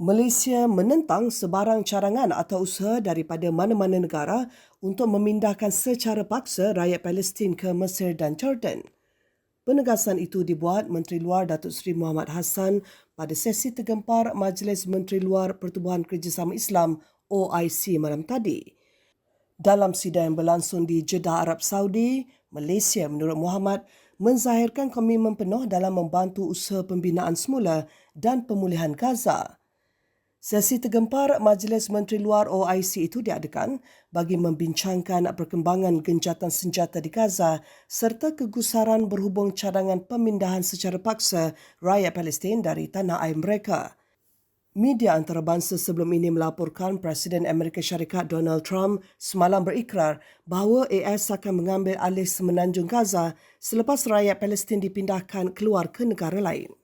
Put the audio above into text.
Malaysia menentang sebarang carangan atau usaha daripada mana-mana negara untuk memindahkan secara paksa rakyat Palestin ke Mesir dan Jordan. Penegasan itu dibuat Menteri Luar Datuk Seri Muhammad Hassan pada sesi tergempar Majlis Menteri Luar Pertubuhan Kerjasama Islam OIC malam tadi. Dalam sidang yang berlangsung di Jeddah, Arab Saudi, Malaysia menurut Muhammad menzahirkan komitmen penuh dalam membantu usaha pembinaan semula dan pemulihan Gaza. Sesi tergempar Majlis Menteri Luar OIC itu diadakan bagi membincangkan perkembangan gencatan senjata di Gaza serta kegusaran berhubung cadangan pemindahan secara paksa rakyat Palestin dari tanah air mereka. Media antarabangsa sebelum ini melaporkan Presiden Amerika Syarikat Donald Trump semalam berikrar bahawa AS akan mengambil alih semenanjung Gaza selepas rakyat Palestin dipindahkan keluar ke negara lain.